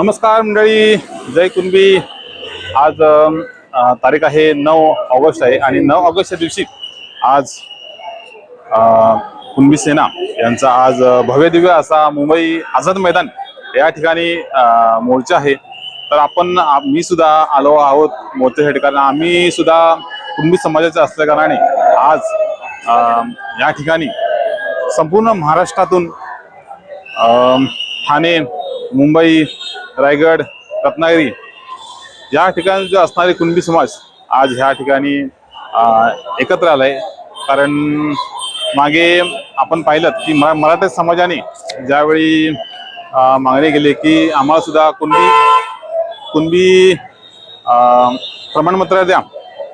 नमस्कार मंडळी जय कुणबी. आज तारीख आहे नऊ ऑगस्ट आहे आणि नऊ ऑगस्टच्या दिवशी आज कुणबी सेना यांचा आज भव्य दिव्य असा मुंबई आझाद मैदान या ठिकाणी मोर्चा आहे. तर आपण मी सुद्धा आलो आहोत मोर्चासाठी कारण आम्ही सुद्धा कुणबी समाजाचे असल्याकारणाने आज या ठिकाणी संपूर्ण महाराष्ट्रातून ठाणे मुंबई रायगड रत्नागिरी या ठिकाणी जे असणारे कुणबी समाज आज ह्या ठिकाणी एकत्र आलाय. कारण मागे आपण पाहिलं की मरा मराठा समाजाने ज्यावेळी मागणी केली की आम्हाला सुद्धा कुणबी कुणबी प्रमाणपत्र द्या.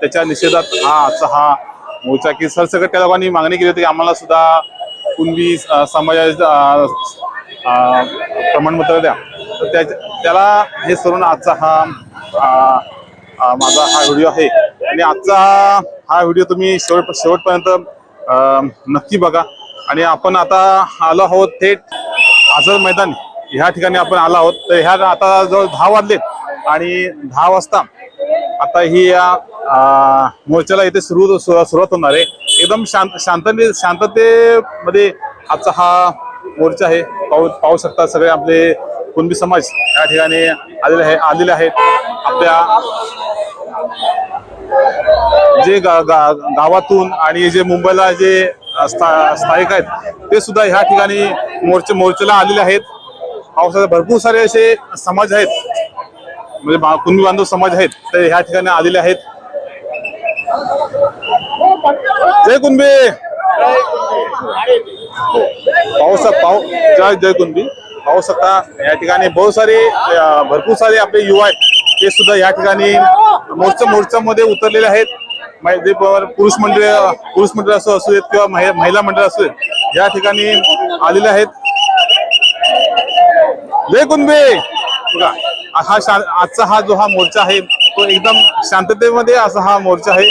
त्याच्या निषेधात हा आजचा हा मोर्चा की सरसकट त्या लोकांनी मागणी केली होती की आम्हाला सुद्धा कुणबी समाजाचे प्रमाणपत्र द्या. तर त्या त्याला हे सरून आजचा हा माझा हा व्हिडिओ आहे. आणि आजचा हा व्हिडिओ तुम्ही शेवट शेवटपर्यंत नक्की बघा. आणि आपण आता आलो आहोत थेट आझाद मैदान. ह्या ठिकाणी आपण आलो आहोत. तर ह्या आता जवळ दहा वाजले आणि दहा वाजता आता ही या मोर्चाला इथे सुरू सु- सुरुवात होणार आहे. एकदम शांत शांतते शांततेमध्ये आजचा हा मोर्चा आहे. पाहू पाहू शकता सगळे आपले कुणबी समाज या ठिकाणी आलेले आहे आलेले आहेत. आपल्या जे गा, गा, गावातून आणि जे मुंबईला जे स्था- स्थायिक आहेत ते सुद्धा ह्या ठिकाणी मोर्चे मोर्चेला आलेले आहेत. पावसाचे भरपूर सारे असे समाज आहेत. म्हणजे बा- कुणबी बांधव समाज आहेत ते ह्या ठिकाणी आलेले आहेत. जय कुणबी! पावसा पाव जय जय कुणबी! पाहू शकता. या ठिकाणी बहुत सारे भरपूर सारे आपले युवा आहेत. ते सुद्धा या ठिकाणी मोर्चा मोर्चामध्ये उतरलेले आहेत. पुरुष मंडळ पुरुष मंडळ असो असू देत किंवा महिला मंडळ असू देत या ठिकाणी आलेले आहेत. ले कुंबे बघा हा आजचा हा जो हा मोर्चा आहे तो एकदम शांततेमध्ये असा हा मोर्चा आहे.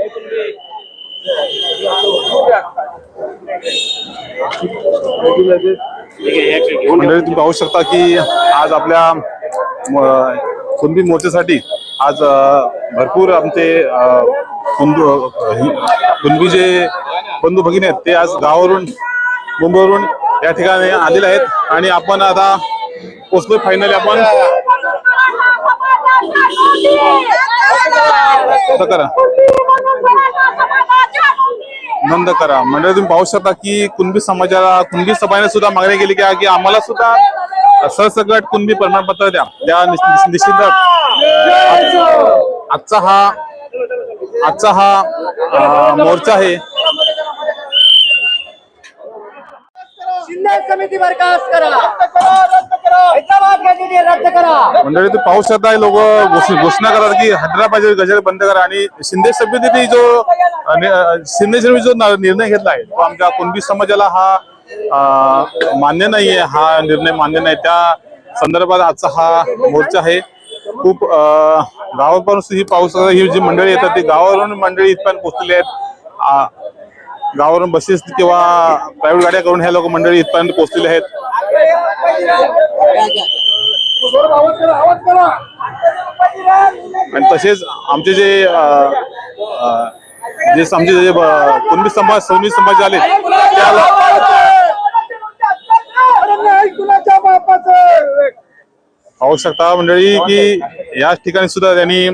मंडळी तुम्ही पाहू शकता की आज आपल्या कुणबी मोर्चासाठी आज भरपूर आमचे कुंदू कुणबी जे बंधू भगिनी आहेत ते आज गावावरून मुंबईवरून या ठिकाणी आलेले आहेत. आणि आपण आता पोचलो फायनली आपण. करा. नोंद करा. म्हणजे तुम्ही पाहू शकता की कुणबी समाजाला कुणबी समाजाने सुद्धा मागणी केली की की आम्हाला सुद्धा सरसकट कुणबी प्रमाणपत्र द्या. त्या निश्चित आजचा हा आजचा हा मोर्चा आहे. शिंदे समिती बरखास्त करा. मंडळी गजिनी पाऊस येत मंडळी तुम्ही पाहू लोक घोषणा करतात की हैदराबाद गजर बंद करा. आणि शिंदे समितीने जो शिंदे समिती जो निर्णय घेतला आहे तो आमच्या कुणबी समाजाला हा मान्य मान्य नाहीये. हा निर्णय मान्य नाही. त्या संदर्भात आजचा हा मोर्चा आहे. खूप गावापासून ही पाऊस ही जी मंडळी येतात ती गावावरून मंडळी इथपर्यंत पोहोचलेली आहेत. गावावरून बसेस किंवा प्रायव्हेट गाड्या करून ह्या लोक मंडळी इथपर्यंत पोहोचलेले आहेत. आणि तसेच आमचे जे जे आमचे जे कुणबी समाज सौनी समाज आले त्या लो- कुणाच्या बापाचं पाहू शकता मंडळी की याच ठिकाणी सुद्धा त्यांनी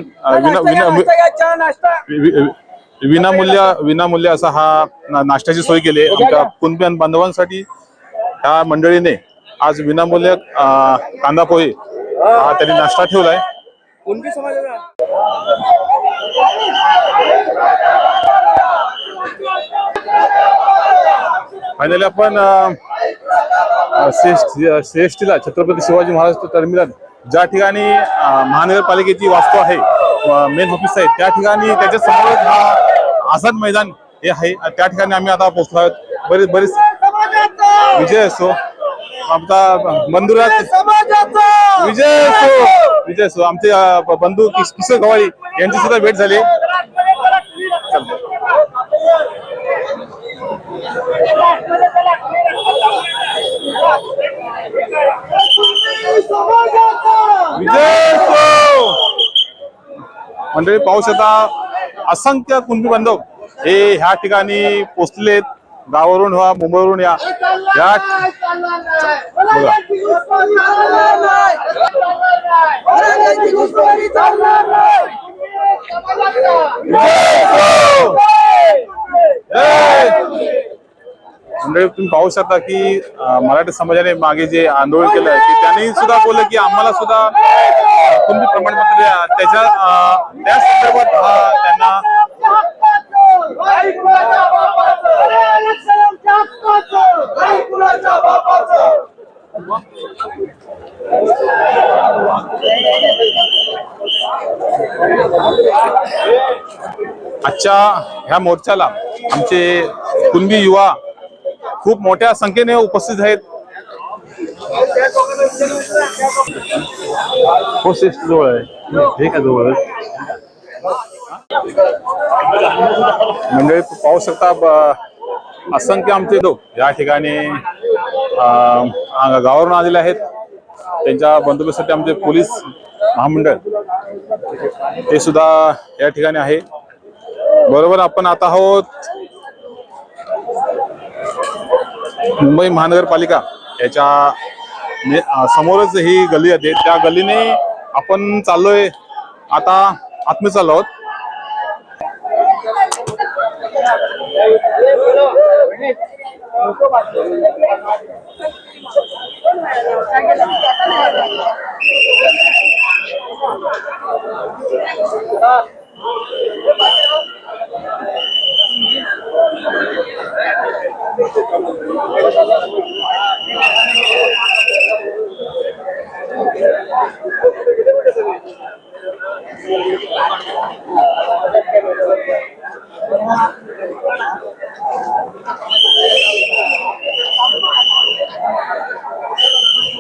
विनामूल्य विनामूल्य असा हा नाश्त्याची सोय केली आहे. आमच्या कुणबी बांधवांसाठी ह्या मंडळीने आज विनामूल्य कांदा पोहे हा त्यांनी नाश्ता ठेवलाय. कुणबी फायनली आपण सीएसटीला छत्रपती शिवाजी महाराज टर्मिनल ज्या ठिकाणी महानगरपालिकेची वास्तू आहे मेन ऑफिस आहे त्या ठिकाणी त्याच्यासमोर हा आझाद मैदान हे आहे. त्या ठिकाणी आम्ही आता पोहोचलो आहोत. बरेच बरेच विजय असो आमचा बंधुराज विजय असो विजय असो आमचे बंधू किस- किशोर गवाळी यांची सुद्धा भेट झाली. मंडळी पाहू शकता असंख्य कुंभी बांधव हे ह्या ठिकाणी पोचलेत गावावरून वा मुंबईवरून या. या बघा. म्हणजे तुम्ही पाहू शकता की मराठी समाजाने मागे जे आंदोलन केलं की त्यांनी सुद्धा बोललं की आम्हाला सुद्धा अं, प्रमाणपत्र द्या. त्याच्या त्या संदर्भात त्यांना आजच्या ह्या मोर्चाला आमचे कुणबी युवा खूप मोठ्या संख्येने उपस्थित आहेत. जवळ आहे. का जवळ? मंडळी पाहू शकता असंख्य आमचे लोक या ठिकाणी गावावरून आलेले आहेत. त्यांच्या बंदोबस्तासाठी आमचे पोलीस महामंडळ ते सुद्धा या ठिकाणी आहे. बरोबर आपण आता आहोत मुंबई महानगरपालिका याच्या समोरच ही गल्ली येते त्या गल्लीने आपण चाललोय आता आतमध्ये चाललो आहोत.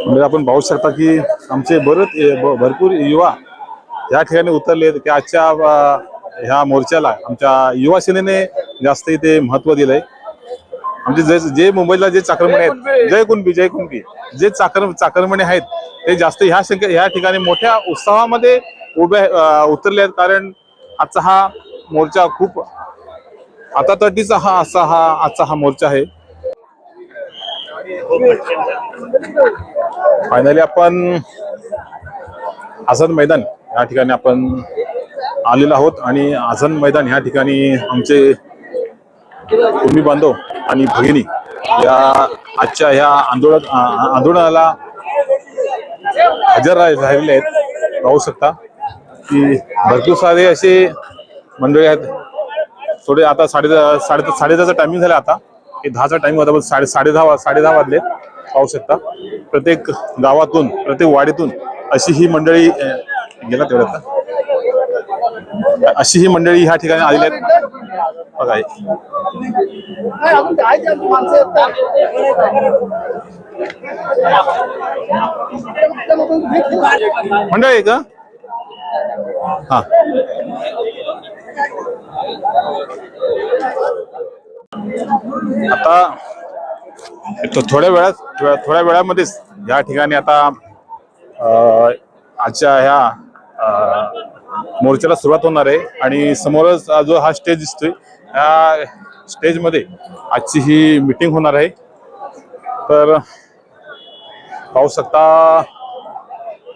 म्हणजे आपण पाहू शकता की आमचे बरेच भरपूर युवा या ठिकाणी उतरले की आजच्या ह्या मोर्चाला आमच्या युवा सेनेने जास्त इथे महत्त्व दिलंय. आमचे जे जे मुंबईला जे चाकरमणे आहेत जय कुणबी. जय कुणबी जे चाकर चाकरमणे आहेत ते जास्त ह्या संख्या ह्या ठिकाणी मोठ्या उत्साहामध्ये उभे उतरले आहेत. कारण आजचा हा मोर्चा खूप आता तटीचा हा असा हा आजचा हा मोर्चा आहे. फायनली आपण आझाद मैदान या ठिकाणी आपण आलेलो आहोत. आणि आझाद मैदान या ठिकाणी आमचे कुटुंबी बांधव आणि भगिनी या आजच्या ह्या आंदोलन आंदोलनाला हजर झालेले आहेत. पाहू शकता की भरपूर सारे असे मंडळी आहेत. थोडे आता साडे साडे साडे दहाचा टायमिंग झाला आता. हे दहाचा टाइमिंग होता पण साडे साडे दहा साडे दहा वाजले. पाहू शकता. प्रत्येक गावातून प्रत्येक वाडीतून अशी ही मंडळी गेला तेवढ्यात अशी ही मंडळी ह्या ठिकाणी आलेली आहेत. बघा हे. मंडळी आहे का हा आता थोड्या वेळात थोड्या- वेळामध्येच या ठिकाणी आता आजच्या ह्या मोर्चाला सुरुवात होणार आहे आणि समोरच जो हा स्टेज दिसतोय स्टेजमध्ये आजची ही मीटिंग होणार आहे. तर पाहू शकता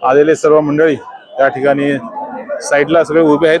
आलेले सर्व मंडळी त्या ठिकाणी साईडला सगळे उभे आहेत.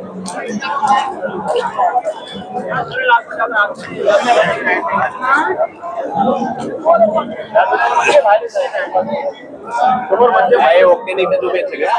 समोर म्हणजे ओके नाही का तुम्ही सगळ्या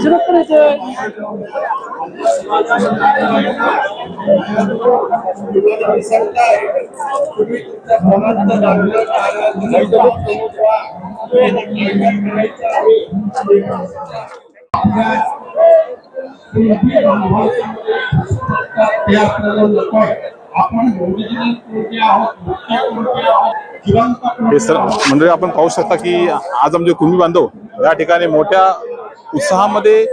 ちょっと待って。ते आपल्याला नकोय आपण कोणते आहोत मुख्य कोणते आहोत हे सर म्हणजे आपण पाहू शकता की आज आमचे कुंभी बांधव या ठिकाणी मोठ्या उत्साहामध्ये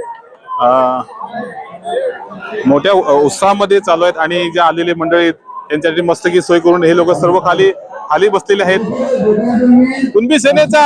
मोठ्या उत्साहामध्ये चालू आहेत आणि जे आलेले मंडळी आहेत, त्यांच्यासाठी मस्तकी सोय करून हे लोक सर्व खाली खाली बसलेले आहेत. कुणबी सेनेचा!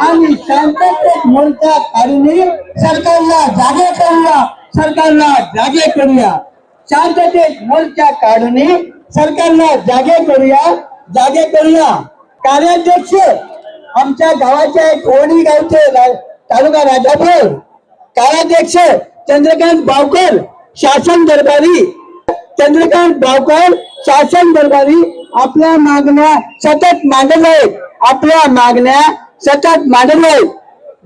आणि शांततेत मोर्चा काढून सरकारला जागे करूया. सरकारला जागे करूया. शांततेत मोर्चा काढून सरकारला जागे करूया. जागे करूया. कार्याध्यक्ष आमच्या गावाच्या एक ओणी गावचे तालुका राजापूर. कार्याध्यक्ष चंद्रकांत बावकर शासन दरबारी. चंद्रकांत बावकर शासन दरबारी आपल्या मागण्या सतत मांडत आहेत. आपल्या मागण्या सतत मांडले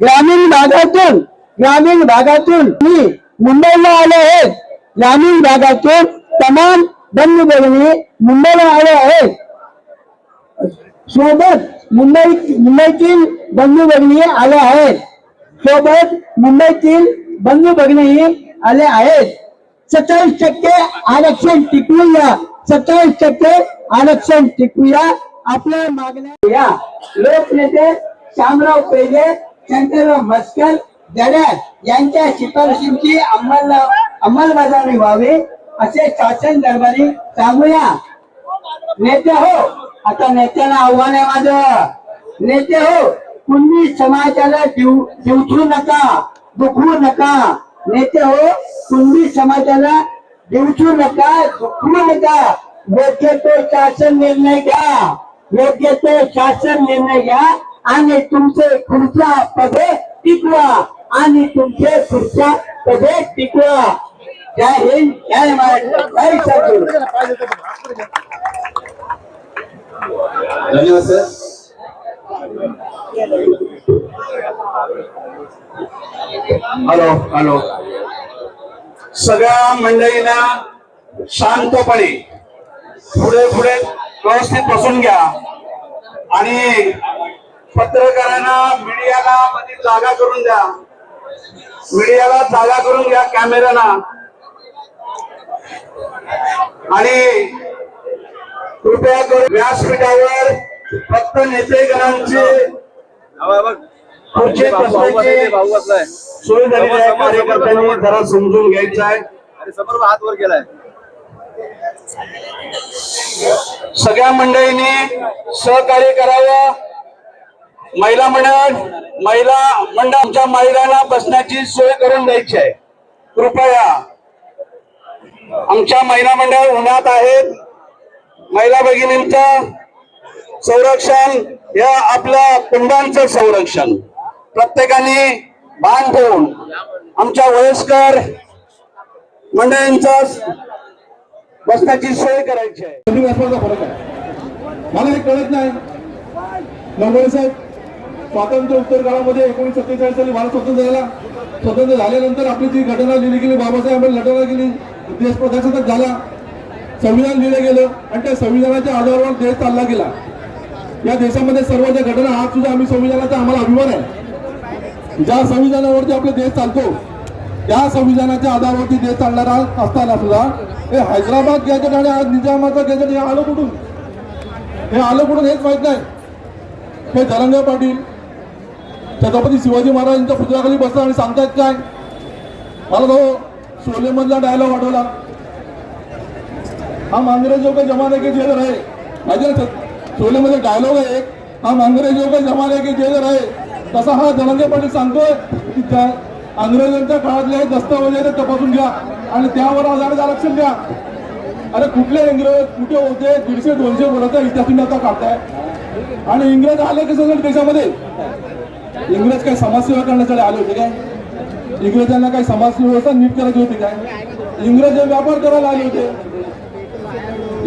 ग्रामीण भागातून ग्रामीण भागातून मी मुंबईला आले आहेत ग्रामीण भागातून तमाम बंधू भगिनी मुंबईला आले आहेत. सोबत मुंबई मुंबईतील बंधू भगिनी आले आहेत. सोबत मुंबईतील बंधू भगिनी आले आहेत. सत्तावीस टक्के आरक्षण टिकवूया. सत्तावीस टक्के आरक्षण टिकवूया. आपल्या मागण्या या. लोकनेते शामराव पेजे शंकरराव मस्कर जड्यात यांच्या शिफारशींची अंमल अंमलबजावणी व्हावी असे शासन दरबारी सांगूया. नेते हो आता नेत्याला आव्हान आहे माझं. नेते हो कुणी समाजाला जीव जीवठू नका दुखवू नका. नेते हो कुणी समाजाला जीवठू नका दुखवू नका. योग्य तो शासन निर्णय घ्या. योग्य तो शासन निर्णय घ्या. आणि तुमचे खुर्च्या पदे टिकवा. आणि तुमचे खुर्च्या पदे टिकवा. जय हिंद जय महाराष्ट्र जय धन्यवाद सर. Hello hello. सगळ्या मंडळींना शांतपणे पुढे पुढे व्यवस्थित बसून घ्या. आणि पत्रकारांना मीडियाला मध्ये जागा करून द्या. मीडियाला जागा करून घ्या कॅमेऱ्याना. आणि कृपया करून व्यासपीठावर फक्त नेतेगणांचे खुर्ची बसण्याची सोय झालेली आहे. कार्यकर्त्यांनी जरा समजून घ्यायचं आहे. हात वर गेलाय सगळ्या मंडळींनी सहकार्य करावं. महिला मंडळ महिला मंडळ आमच्या महिलांना बसण्याची सोय करून द्यायची आहे. कृपया आमच्या महिला मंडळ उन्हात आहेत. महिला भगिनींचं संरक्षण हे आपल्या कुंडांचं संरक्षण. प्रत्येकाने भान ठेवून आमच्या वयस्कर मंडळींचा बसण्याची सोय करायची आहे. मला हे कळत नाही. साहेब स्वातंत्र्य उत्तर काळामध्ये एकोणीस सत्तेचाळीस साली भारत स्वतंत्र झाला. स्वतंत्र झाल्यानंतर आपली जी घटना लिहिली गेली बाबासाहेब लढवला गेली देश प्रजासत्ताक झाला. संविधान लिहिलं गेलं आणि त्या संविधानाच्या आधारावर देश चालला गेला. या देशामध्ये सर्व ज्या घटना आज सुद्धा आम्ही संविधानाचा आम्हाला अभिमान आहे. ज्या संविधानावरती आपला देश चालतो त्या संविधानाच्या आधारावरती देश चालणारा असताना सुद्धा हे हैदराबाद गॅजेट आणि आज निजामाचं गॅजेट हे आलं कुठून? हे आलं कुठून हेच माहीत नाही. हे धनंजय पाटील छत्रपती शिवाजी महाराजांच्या पुतळ्याखाली बसला आणि सांगतायत काय? मला तो शोले मधला डायलॉग आठवला. हम अंग्रेजों के जमाने के जेल रहे? माझ्या ना शोले मध्ये डायलॉग आहे एक. हम अंग्रेजों के जमाने के जेल रहे? तसा हा धनंजय पाटील सांगतोय की त्या अंग्रेजांच्या काळातले दस्तावेज आहे तपासून घ्या. आणि त्यावर आधारित आरक्षण द्या. अरे कुठले इंग्रज कुठे होते? दीडशे दोनशे वर्षाचा इतिहास आता काढताय. आणि इंग्रज आले कसं झालं देशामध्ये? इंग्रज काय समाजसेवा करण्यासाठी आले होते काय? इंग्रजांना काय समाज व्यवस्था नीट करायची होती काय? इंग्रज व्यापार करायला आले होते.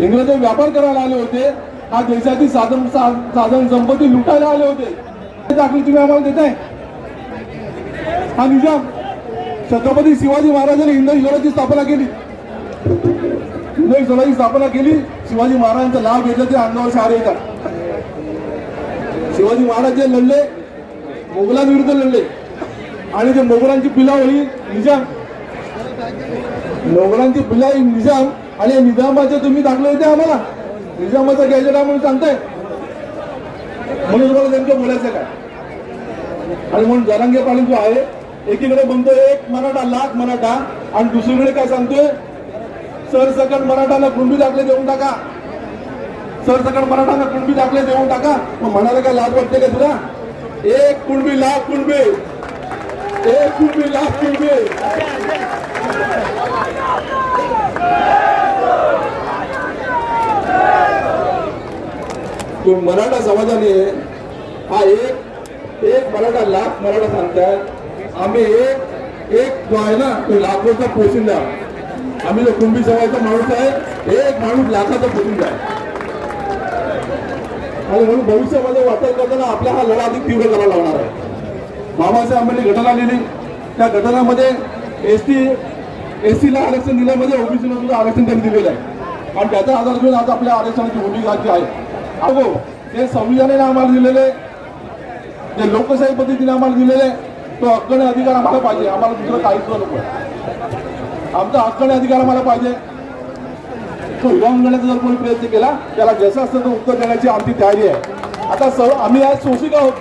इंग्रज व्यापार करायला आले होते. हा देशातील साधन साधन संपत्ती लुटायला आले होते. दाखली तुम्ही आम्हाला देताय? हा निजाम. छत्रपती शिवाजी महाराजांनी हिंदवी स्वराची स्थापना केली. हिंदवी स्वराची स्थापना केली. शिवाजी महाराजांचा लाभ घेतला ते अंगावर शहर येतात. शिवाजी महाराज जे लढले मोगलांविरुद्ध लढले. आणि ते मोगलांची पिलावळी निजाम मोगलांची पिलावळी निजाम आणि या निजामाचे तुम्ही दाखले होते आम्हाला. निजामाचा गॅजेट आहे म्हणून सांगताय. म्हणून तुम्हाला त्यांच्या बोलायचं काय? आणि म्हणून जरांगे पाणी जो आहे एकीकडे म्हणतोय एक मराठा लाख मराठा. आणि दुसरीकडे काय सांगतोय? सरसकट मराठाला कुणबी दाखले देऊन टाका. सरसकट मराठाला कुणबी दाखले देऊन टाका. मग म्हणायला काय लाज वाटते का तुला? एक कुणबी लाख कुणबी. एक कुणबी लाख कुणबी. तो मराठा समाजाने हा एक एक मराठा लाख मराठा सांगतात आम्ही एक एक जो आहे ना तो लाखोचा पोशिंदा. आम्ही जो कुंभी समाजाचा माणूस आहे. एक माणूस लाखाचा पोशिंदा आहे. आणि म्हणून भविष्यामध्ये वाटप करताना आपला हा लढा अधिक तीव्र करावा लागणार आहे. बाबासाहेब आंबेडकर घटना लिहिली. त्या घटनामध्ये एस टी एस टीला आरक्षण दिल्यामध्ये ओबीसीला सुद्धा आरक्षण त्यांनी दिलेलं आहे. आणि त्याचा आधार घेऊन आज आपल्या आरक्षणाची भूमिका जी आहे. अगो ते संविधानाने आम्हाला दिलेले जे लोकशाही पद्धतीने आम्हाला दिलेले तो हक्क अधिकार आम्हाला पाहिजे. आम्हाला दुसरं काहीच नको. आमचा हक्क अधिकार आम्हाला पाहिजे. तो विभागण्याचा जर कोणी प्रयत्न केला त्याला जसं असतं तर उत्तर देण्याची आमची तयारी आहे. आता सर आम्ही आज शोषिक आहोत.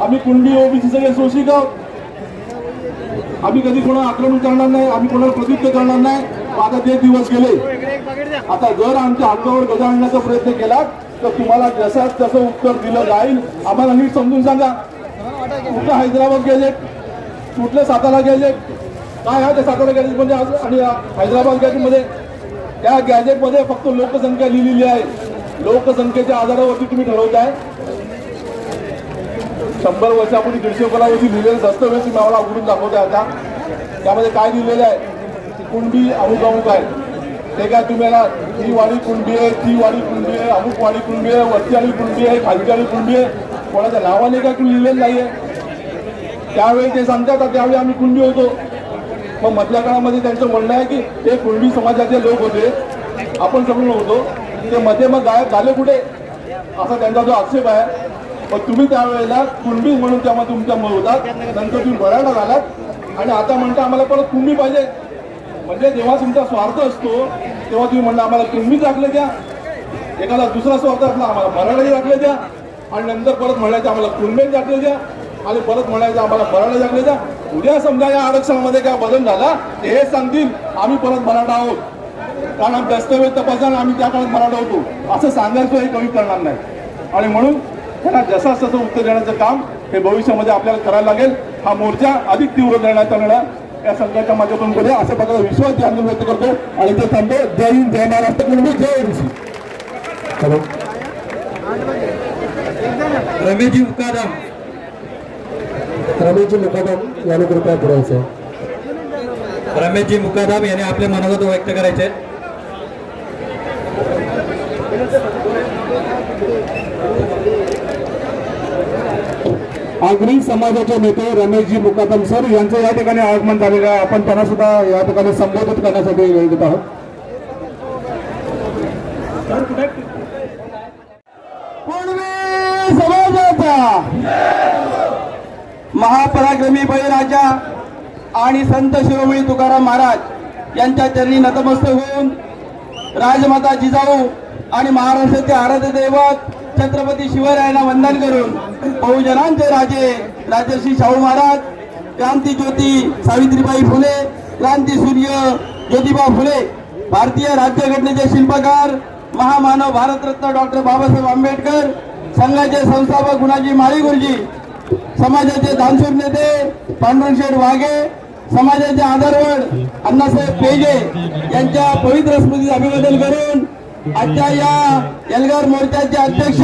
आम्ही कुंडी ओबीसी सगळे शोषिक आहोत. आम्ही कधी कोणाला आक्रमण करणार नाही आम्ही कोणाला प्रत्युत्तर करणार नाही. आता ते दिवस गेले. आता जर आमच्या हक्कावर गजा आणण्याचा प्रयत्न केला तर तुम्हाला जसं तसं उत्तर दिलं जाईल. आम्हाला नीट समजून सांगा. कुठलं हैदराबाद गॅजेट कुठलं सातारा गॅजेट काय आहे ते सातारा गॅजेट म्हणजे आणि हैदराबाद गॅजेटमध्ये त्या गॅजेटमध्ये फक्त लोकसंख्या लिहिलेली आहे. लोकसंख्येच्या आधारावरती तुम्ही ठरवताय. शंभर वर्षापूर्वी दीडशे वर्षी लिहिलेलं दस्तऐवज तुम्ही आम्हाला उघडून दाखवताय आता. त्यामध्ये काय लिहिलेलं आहे? कुणबी अमुक अमुक आहे. ते काय तुम्हाला ही वाडी कुणबी आहे ती वाडी कुणबी आहे अमुक वाडी कुणबी आहे वरती आली कुणबी आहे खालची आली कुणबी आहे. कोणाच्या नावाने काय तुम्ही लिहिलेलं नाहीये? त्यावेळी ते सांगतात त्यावेळी आम्ही कुणबी होतो. मग मधल्या काळामध्ये त्यांचं म्हणणं आहे की ते कुणबी समाजाचे लोक होते. आपण सगळं होतो ते मध्ये मग गायब झाले कुठे? असा त्यांचा जो आक्षेप आहे. मग तुम्ही त्यावेळेला कुणबी म्हणून तेव्हा तुमच्या मग होतात. नंतर तुम्ही मराठा झालात आणि आता म्हणता आम्हाला परत कुणबी पाहिजे. म्हणजे जेव्हा तुमचा स्वार्थ असतो तेव्हा तुम्ही म्हणता आम्हाला कुणबी दाखले द्या. एखादा दुसरा स्वार्थ असला आम्हाला मराठाही दाखले द्या. आणि नंतर परत म्हणायचं आम्हाला कुणबे दाखले द्या. आणि परत म्हणायचं आम्हाला मराठा दाखले द्या. उद्या समजा या आरक्षणामध्ये काय बदल झाला ते हे सांगतील आम्ही परत मराठा आहोत. कारण आम्ही दस्तऐवज तपासा आम्ही त्या काळात मराठा होतो. असं सांगायचं हे कमी करणार नाही. आणि म्हणून त्यांना जसा तसं उत्तर देण्याचं काम हे भविष्यामध्ये आपल्याला करायला लागेल हा मोर्चा अधिक तीव्र देण्याचा लढा या संघाच्या माध्यमातून करूया अशा प्रकारचा विश्वास ते आंदोलन व्यक्त करतो. आणि ते थांबतो. जय हिंद जय महाराष्ट्र जय ऋषी. हॅलो. रमेशजी मुकादम रमेशजी मुकादम याने कृपया पुढायचं रमेशजी मुकादम याने आपले मनोगत व्यक्त करायचे. आगरी समाजाचे नेते रमेशजी मुकादम सर यांचं या ठिकाणी आगमन झालेलं आहे. आपण त्यांना सुद्धा या ठिकाणी संबोधित करण्यासाठी वेळ देत आहोत कुणबी समाजाचा महापराक्रमी बळीराजा आणि संत शिरोमणी तुकाराम महाराज यांच्या चरणी नतमस्तक होऊन राजमाता जिजाऊ आणि महाराष्ट्राचे आराध्य दैवत छत्रपती शिवरायांना वंदन करून बहुजनांचे राजे राजर्षी शाहू महाराज क्रांती ज्योती सावित्रीबाई फुले क्रांती सूर्य ज्योतिबा फुले भारतीय राज्यघटनेचे शिल्पकार महामानव भारतरत्न डॉक्टर बाबासाहेब आंबेडकर संघाचे संस्थापक गुणाजी माळी गुरुजी समाजाचे दानशूर नेते पांडुरंगशेठ वाघे समाजाचे आधारवड अण्णासाहेब पेजे यांच्या पवित्र स्मृतीचे अभिवादन करून आजच्या या एल्गार मोर्चाचे अध्यक्ष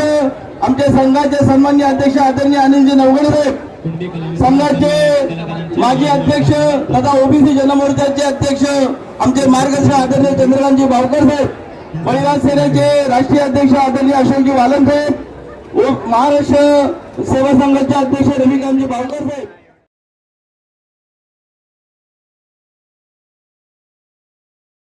आमचे संघाचे सन्मान्य अध्यक्ष आदरणीय अनिलजी नवगणे साहेब संघाचे माजी अध्यक्ष तथा ओबीसी जनमोर्चाचे अध्यक्ष आमचे मार्गदर्शक आदरणीय चंद्रकांतजी भावकर साहेब महिला सेनेचे राष्ट्रीय अध्यक्ष आदरणीय अशोकजी वालन साहेब महाराष्ट्र सेवा संघाचे अध्यक्ष रविकांतजी भावकर साहेब.